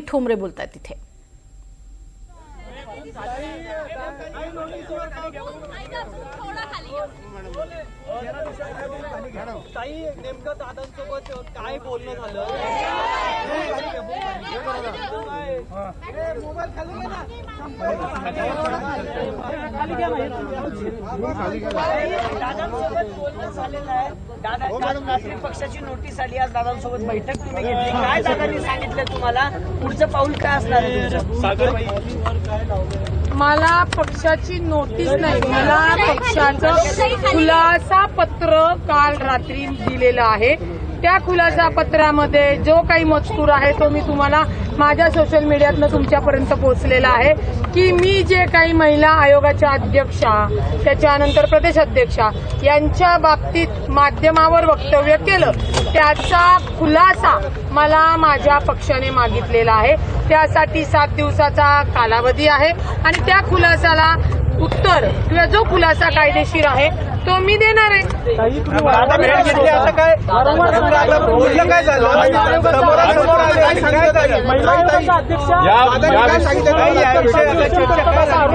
ठोंबरे बोलतात तिथे ताई नेमकं दादांसोबत काय बोलणं झालं दादांसोबत बोलणं झालेलं आहे दादा रात्री पक्षाची नोटीस आली आज दादांसोबत बैठक तुम्ही घेतली. काय दादांनी सांगितलं तुम्हाला? पुढचं पाऊल काय असणार आहे तुमचं? मला पक्षाची नोटीस नाही. मला पक्षाचं खुलासा पत्र काल रात्री दिलेलं आहे. त्या खुलासा पत्रामध्ये जो काही मजकूर आहे तो मी तुम्हाला माझ्या सोशल मीडियातनं तुमच्यापर्यंत पोहोचलेला आहे की मी जे काही महिला आयोगाच्या अध्यक्षा त्याच्यानंतर प्रदेश अध्यक्षा यांच्या बाबतीत माध्यमावर वक्तव्य केलं त्याचा खुलासा मला माझ्या पक्षाने मागितलेला आहे. त्यासाठी सात दिवसाचा कालावधी आहे आणि त्या खुलासाला उत्तर किंवा जो खुलासा कायदेशीर आहे तो मी देणार आहे. दादा भेट घेतली आता काय? झालं? समोरासमोर आले काय सांगितलं ताई? दादांनी काय सांगितलं? ताई? या विषयावर चर्चा काय झाली?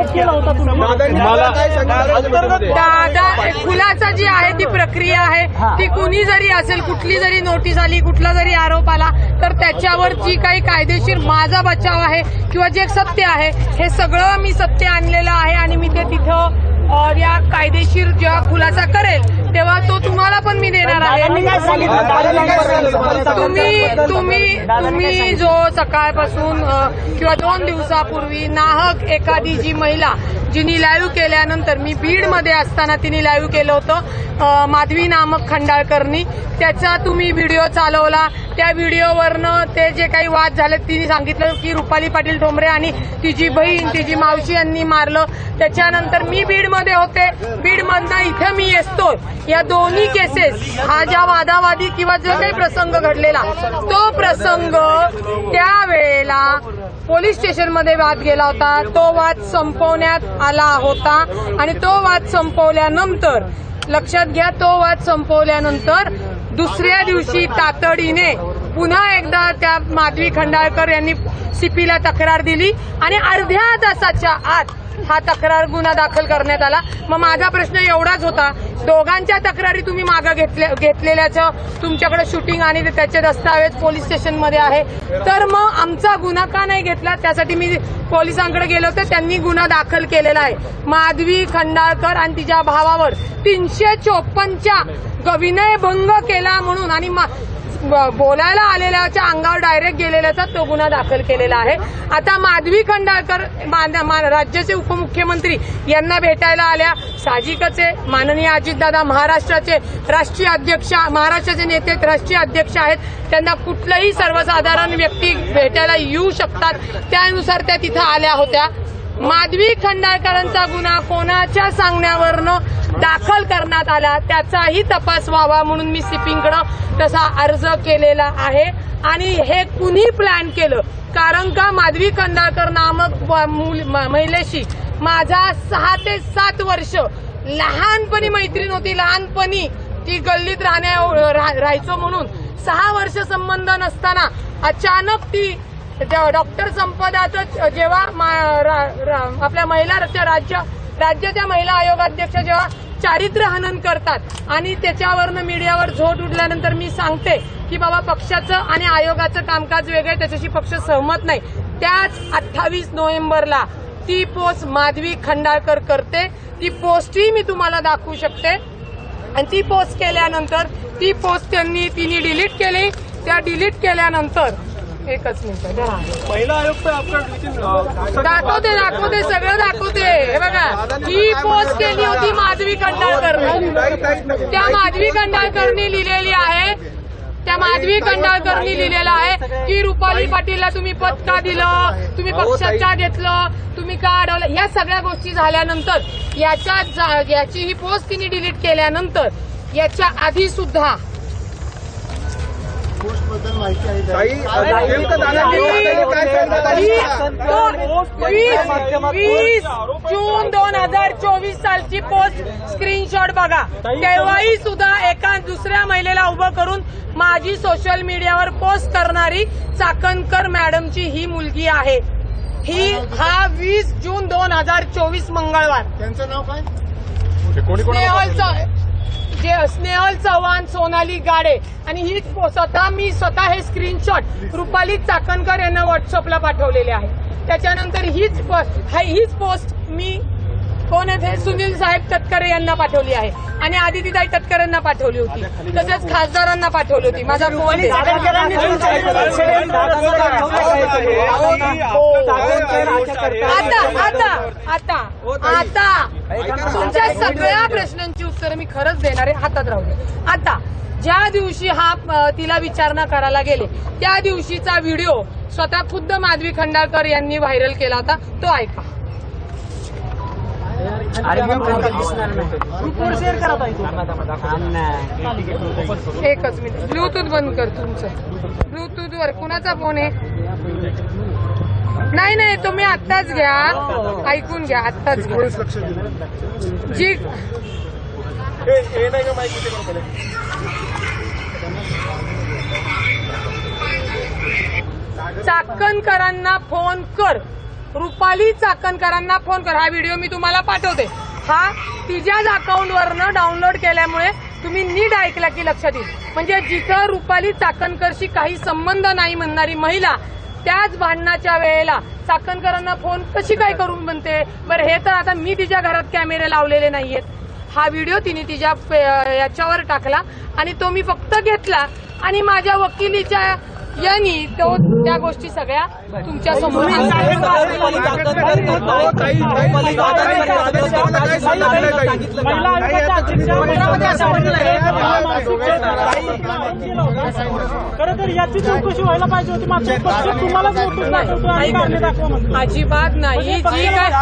दादांनी काय सांगितलं दादा खुलासा जी आहे ती प्रक्रिया आहे. ती कुणी जरी असेल कुठली जरी नोटीस आली कुठला जरी आरोप आला तर त्याच्यावर जी काही कायदेशीर माझा बचाव आहे किंवा जे सत्य आहे हे सगळं मी सत्य आणलेलं आहे आणि मी ते तिथं या कायदेशीर जेव्हा खुलासा करेल तेव्हा तो तुम्हाला पण मी देणार आहे. तुम्ही तुम्ही तुम्ही जो सकाळपासून किंवा दोन दिवसापूर्वी नाहक एखादी जी महिला जिनी लाईव्ह केल्यानंतर मी बीडमध्ये असताना तिने लाईव्ह केलं होतं माधवी नामक खंडाळकरनी. त्याचा तुम्ही व्हिडिओ चालवला. त्या व्हिडिओवरनं ते जे काही वाद झाले तिने सांगितलं की रुपाली पाटील ठोंबरे आणि तिची बहीण तिची मावशी यांनी मारलं. त्याच्यानंतर मी बीडमध्ये होते. बीडमधनं इथं मी येतो या दोन्ही केसेस हा ज्या वादावादी किंवा जो काही प्रसंग घडलेला तो प्रसंग त्यावेळेला पोलीस स्टेशनमध्ये वाद गेला होता. तो वाद संपवण्यात आला होता आणि तो वाद संपवल्यानंतर लक्षात घ्या तो वाद संपवल्यानंतर दुसऱ्या दिवशी तातडीने पुन्हा एकदा त्या माधवी खंडाळकर यांनी सीपीला तक्रार दिली आणि अर्ध्या तासाच्या आत हा तक्रार गुन्हा दाखल करण्यात आला. मग माझा प्रश्न एवढाच होता दोघांच्या तक्रारी तुम्ही मागं घेतल्या घेतलेल्याचं तुमच्याकडे शूटिंग आणि त्याचे दस्तावेज पोलीस स्टेशनमध्ये आहे. तर मग आमचा गुन्हा का नाही घेतला? त्यासाठी मी पोलिसांकडे गेलो तर त्यांनी गुन्हा दाखल केलेला आहे. माधवी खंडाळकर आणि तिच्या भावावर तीनशे चोपन्नच्या विनयभंग केला म्हणून आणि मा- बोलायला आलेल्याच्या अंगावर डायरेक्ट गेलेल्याचा तो गुन्हा दाखल केलेला आहे. आता माधवी खंडाळकर राज्याचे उपमुख्यमंत्री यांना भेटायला आल्या. साहजिकच आहे. माननीय अजितदादा महाराष्ट्राचे राष्ट्रीय अध्यक्ष महाराष्ट्राचे नेते राष्ट्रीय अध्यक्ष आहेत. त्यांना कुठलंही सर्वसाधारण व्यक्ती भेटायला येऊ शकतात. त्यानुसार त्या तिथं आल्या होत्या. माधवी खंडाळकरांचा गुन्हा कोणाच्या सांगण्यावरनं? दाखल करण्यात आला. त्याचाही तपास व्हावा म्हणून मी सिपिंगकडं तसा अर्ज केलेला आहे. आणि हे कुणी प्लॅन केलं? कारण का माधवी कंदाळकर नामक मूल- म- महिलेशी माझा सहा ते सात वर्ष लहानपणी मैत्रीण होती. लहानपणी ती गल्लीत राहण्या रा- राहायचो म्हणून सहा वर्ष संबंध नसताना अचानक ती डॉक्टर संपदाचं जेव्हा मा- रा- आपल्या महिला राज्य राज्य राज्याच्या महिला आयोगाध्यक्ष जेव्हा चारित्र्य हनन करतात. आणि त्याच्यावरनं मीडियावर झोट उठल्यानंतर मी सांगते की बाबा पक्षाचं आणि आयोगाचं कामकाज वेगळं त्याच्याशी पक्ष सहमत नाही. त्याच अठ्ठावीस नोव्हेंबरला ती पोस्ट माधवी खंडाळकर करते. ती पोस्टही मी तुम्हाला दाखवू शकते. आणि ती पोस्ट केल्यानंतर ती पोस्ट त्यांनी तिने डिलीट केली. त्या डिलीट केल्यानंतर एकच मिनिट दाखवते दाखवते सगळं दाखवते. हे बघा ही पोस्ट केली होती माधवी खंडाळकरनी त्या माधवी खंडाळकरनी लिहिलेली आहे. त्या माधवी खंडाळकरनी लिहिलेलं आहे की रुपाली पाटीलला तुम्ही पद का दिलं तुम्ही पक्षात का घेतलं तुम्ही का अडवलं? या सगळ्या गोष्टी झाल्यानंतर याच्या याची ही पोस्ट तिने डिलीट केल्यानंतर याच्या आधी सुद्धा ताई नेमकं दादांनी दादांनी काय सांगितलं? ताई? तो वीस वीस जून दोन हजार चोवीस सालची पोस्ट स्क्रीनशॉट बघा तेव्हाही सुद्धा एका दुसऱ्या महिलेला उभं करून माझी सोशल मीडियावर पोस्ट करणारी चाकणकर मॅडमची ही मुलगी आहे. ही हा वीस जून दोन हजार चोवीस मंगळवार. त्यांचं नाव काय? स्नेहल चौ- जे स्नेहल चव्हाण सोनाली गाडे आणि ही स्वतः मी स्वतः हे स्क्रीनशॉट रुपाली चाकणकर यांना व्हॉट्सअपला पाठवलेले आहे त्याच्यानंतर हीच हा- हीच पोस्ट मी कोण आहेत हे सुनील साहेब तटकरे यांना पाठवली आहे आणि आदितीताई तटकरे यांना पाठवली होती तसेच खासदारांना पाठवली होती माझा फोन तुमच्या पक्षाने दादांना आता आता आता. आता तुमच्या सगळ्या प्रश्नांची उत्तरं मी खरंच देणार आहे हातात राहू दे आता ज्या दिवशी हा अ, तिला विचारणा करायला गेले त्या दिवशीचा व्हिडिओ स्वतः खुद्द माधवी खंडाळकर यांनी व्हायरल केला होता तो ऐका. एकच मिनिट. ब्लूटूथ बंद कर तुमचं. ब्लूटूथ वर कुणाचा फोन आहे? नाही नाही तुम्ही आत्ताच घ्या. ऐकून घ्या आत्ताच घ्या. लक्ष दिलं जी चाकणकरांना फोन कर. रुपाली चाकणकरांना फोन कर. हा व्हिडिओ मी तुम्हाला पाठवते. हा तिच्याच अकाउंटवरनं डाउनलोड केल्यामुळे तुम्ही नीट ऐकला की लक्षात येईल. म्हणजे जिथं रुपाली चाकणकरशी काही संबंध नाही म्हणणारी महिला त्याच भांडणाच्या वेळेला चाकणकरांना फोन कशी काय करून म्हणते? बरं हे तर आता मी तिच्या घरात कॅमेरे लावलेले नाहीयेत. हा व्हिडिओ तिने तिच्या याच्यावर टाकला आणि तो मी फक्त घेतला आणि माझ्या वकिलीच्या यांनी तो त्या गोष्टी सगळ्या तुमच्यासमोर खरं तर याची चौकशी व्हायला पाहिजे होती मात्र पक्ष तुम्हालाच नोटीस दाखवतो आणि कारणे दाखवा म्हणतो अजिबात नाही जी काय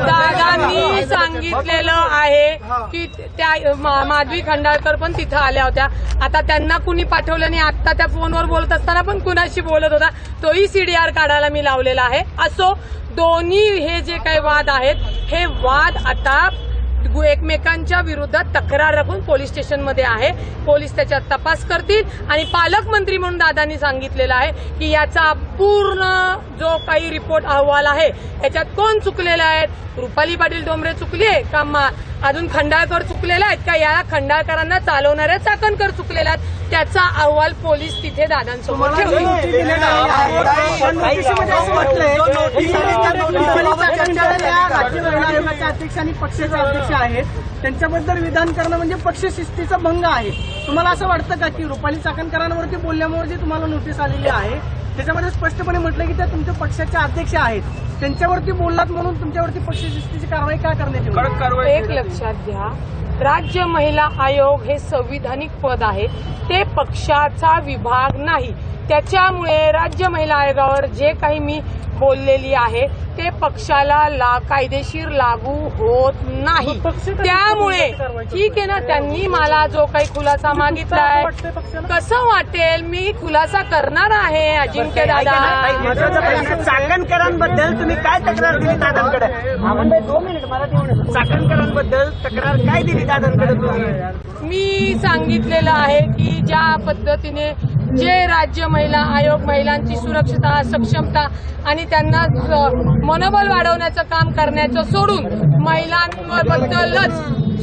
दादांनी सांगितलेलं आहे की त्या माधवी खंडाळकर पण तिथं आल्या होत्या. आता त्यांना कुणी पाठवलं नाही. आता त्या फोनवर बोलत असताना पण कुणाशी बोलत होता. तोही सीडीआर काढायला मी लावलेला आहे. असो दोन्ही हे जे काही वाद आहेत हे वाद आता गु- एकमेकांच्या विरोधात तक्रार राखून पोलीस स्टेशनमध्ये आहे. पोलीस त्याच्यात तपास करतील. आणि पालकमंत्री म्हणून दादांनी सांगितलेलं आहे की याचा पूर्ण जो काही रिपोर्ट अहवाल आहे याच्यात कोण चुकलेला आहेत? रुपाली पाटील डोंबरे चुकली आहे का? मा- अजून खंडाळकर चुकलेले आहेत का या खंडाळकरांना चालवणाऱ्या चाकणकर चुकलेल्या आहेत त्याचा अहवाल पोलीस तिथे दादांसमोर ठेवतील पण नोटीशीमध्ये असं म्हटलंय की रुपाली चाकणकर या राज्य महिला आयोगाच्या अध्यक्ष आणि पक्षाचे अध्यक्ष आहेत त्यांच्याबद्दल विधान करणं म्हणजे पक्ष शिस्तीचा भंग आहे तुम्हाला असं वाटतं का की रुपाली चाकणकरांवरती बोलल्यामुळे जी तुम्हाला नोटीस आलेली आहे त्याच्यामध्ये स्पष्टपणे म्हटलं की त्या तुमच्या पक्षाच्या अध्यक्ष आहेत. त्यांच्यावरती बोललात म्हणून तुमच्यावरती पक्ष शिस्तीची कारवाई का करण्यात येईल एक लक्षात घ्या. राज्य महिला आयोग हे संविधानिक पद आहे. ते पक्षाचा विभाग नाही. त्याच्यामुळे राज्य महिला आयोगावर जे काही मी बोललेली आहे. ते पक्षाला ला कायदेशीर लागू होत नाही. त्यामुळे ठीक आहे ना त्यांनी मला जो काही खुलासा मागितलाय कसं वाटेल? मी खुलासा करणार आहे अजिंक्य दादा. चाकणकरांबद्दल तुम्ही काय तक्रार दिली दादांकडे? दोन मिनिट मला चाकणकरांबद्दल तक्रार काय दिली दादांकडे? तुम्ही मी सांगितलेलं आहे की ज्या पद्धतीने जे राज्य महिला आयोग महिलांची सुरक्षता सक्षमता आणि त्यांना मनोबल वाढवण्याचं काम करण्याचं सोडून महिलांबद्दलच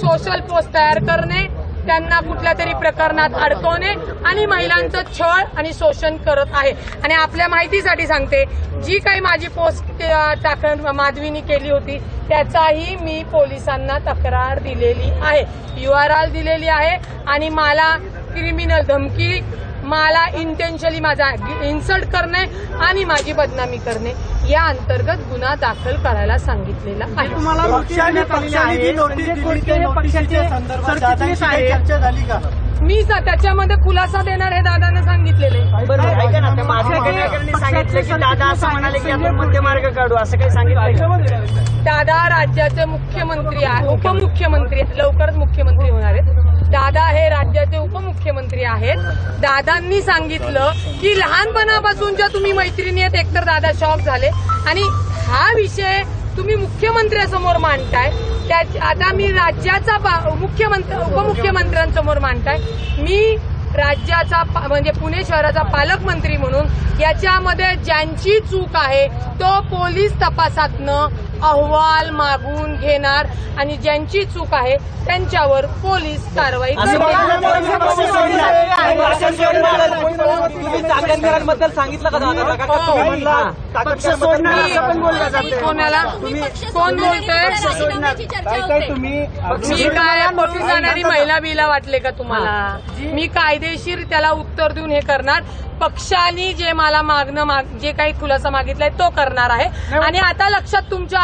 सोशल पोस्ट तयार करणे त्यांना कुठल्या तरी प्रकरणात अडकवणे आणि महिलांचं छळ आणि शोषण करत आहे. आणि आपल्या माहितीसाठी सांगते जी काही माझी पोस्ट टाकण माधवीनी केली होती त्याचाही मी पोलिसांना तक्रार दिलेली आहे. यू आर आर दिलेली आहे आणि मला क्रिमिनल धमकी मला इंटेन्शली माझा इन्सल्ट करणे आणि माझी बदनामी करणे या अंतर्गत गुन्हा दाखल करायला सांगितलेला आहे. म्हणजे का? मी स- त्याच्यामध्ये खुलासा देणार हे दादाने सांगितलेले बरं ऐका ना त्या माधवी खंडाळकरांनी सांगितलं की दादा असं म्हणाले की आपण मध्य मार्ग काढू असं काही सांगितलं दादा राज्याचे मुख्यमंत्री आहे उपमुख्यमंत्री आहेत. लवकरच मुख्यमंत्री होणार आहेत. राज्याचे उपमुख्यमंत्री आहेत. दादांनी सांगितलं की लहानपणापासूनच्या तुम्ही मैत्रिणी आहेत एकतर दादा शॉक झाले. आणि हा विषय तुम्ही मुख्यमंत्र्यासमोर मांडताय. त्या आता मी राज्याचा मुख्यमंत्री उपमुख्यमंत्र्यांसमोर मांडताय. मी राज्याचा म्हणजे पुणे शहराचा पालकमंत्री म्हणून याच्यामध्ये ज्यांची चूक आहे तो पोलीस तपासातनं अहवाल मागून घेणार आणि ज्यांची चूक आहे त्यांच्यावर पोलीस कारवाई तुम्ही चाकणकरांबद्दल सांगितलं का दादा? का का तुम्ही म्हणला पक्ष सोडणार असं पण बोललं जातंय. कोणाला? कोण बोलतोय? काय काय? मी काय पळून जाणारी महिला बिला वाटले का तुम्हाला? मी कायदेशीर त्याला उत्तर देऊन हे करणार. पक्षाने जे मला मागणं माग जे काही खुलासा मागितलाय तो करणार आहे. आणि आता लक्षात तुमच्या